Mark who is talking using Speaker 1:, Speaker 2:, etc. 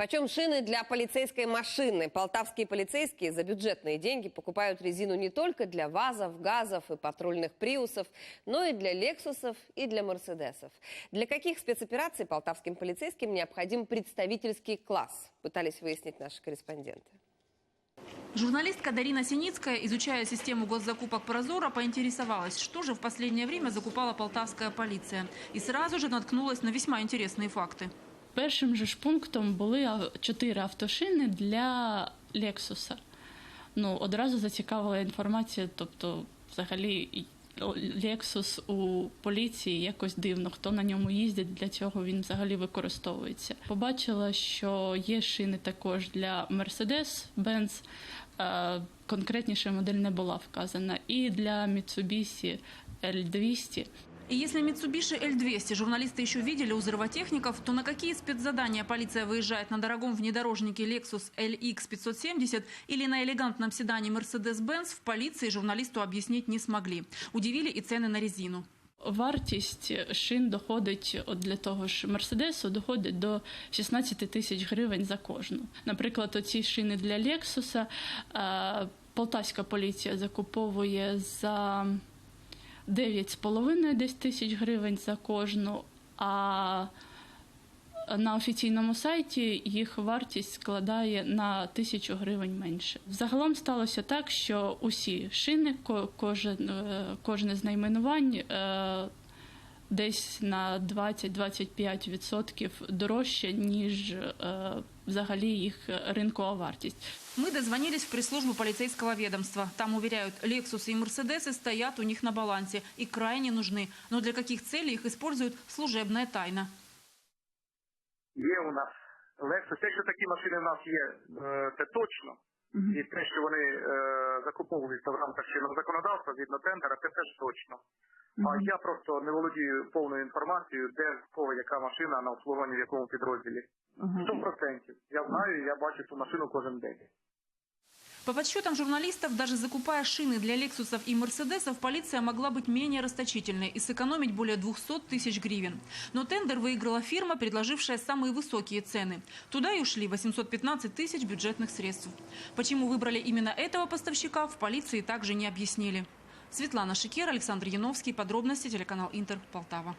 Speaker 1: Почем шины для полицейской машины? Полтавские полицейские за бюджетные деньги покупают резину не только для ВАЗов, ГАЗов и патрульных Приусов, но и для Лексусов и для Мерседесов. Для каких спецопераций полтавским полицейским необходим представительский класс? Пытались выяснить наши корреспонденты.
Speaker 2: Журналистка Дарина Синицкая, изучая систему госзакупок Прозора, поинтересовалась, что же в последнее время закупала полтавская полиция. И сразу же наткнулась на весьма интересные факты.
Speaker 3: Першим же ж пунктом були чотири автошини для Лексуса. Ну, одразу зацікавила інформація, тобто, взагалі, Лексус у поліції якось дивно, хто на ньому їздить, для цього він взагалі використовується. Побачила, що є шини також для Mercedes Benz, е, конкретніше модель не була вказана, і для Mitsubishi L200.
Speaker 2: И если Mitsubishi L200 журналисты еще видели у взрывотехников, то на какие спецзадания полиция выезжает на дорогом внедорожнике Lexus LX 570 или на элегантном седане Mercedes-Benz в полиции журналисту объяснить не смогли. Удивили и цены на резину.
Speaker 3: Вартість шин доходить от для того ж Мерседесу доходить до 16 тисяч гривень за кожну. Наприклад, оці шини для Лексуса е, полтавська поліція закуповує за 9,5 десь тисяч гривень за кожну. А на офіційному сайті їх вартість складає на тисячу гривень менше. Загалом сталося так, що усі шини, ко- кожен, е, кожне з найменувань е, десь на 20-25% дорожче, ніж е, взагалі їх ринкова вартість.
Speaker 2: Мы дозвонились в пресс-службу полицейского ведомства. Там уверяют, Лексусы и Мерседесы стоят у них на балансе и крайне нужны. Но для каких целей их используют – служебная тайна.
Speaker 4: Є у нас Lexus. Якщо такі машини в нас є, е, це точно. І те, що вони е, закуповуються в рамках чинного законодавства згідно тендера, це теж точно. А я просто не володію повною інформацією, де в кого яка машина на обслуговуванні в якому підрозділі. Сто процентів. Я знаю, і я бачу цю машину кожен день.
Speaker 2: По подсчетам журналистов, даже закупая шины для Лексусов и Мерседесов, полиция могла быть менее расточительной и сэкономить более 200 тысяч гривен. Но тендер выиграла фирма, предложившая самые высокие цены. Туда и ушли 815 тысяч бюджетных средств. Почему выбрали именно этого поставщика, в полиции также не объяснили. Светлана Шикер, Александр Яновский. Подробности телеканал Интер, Полтава.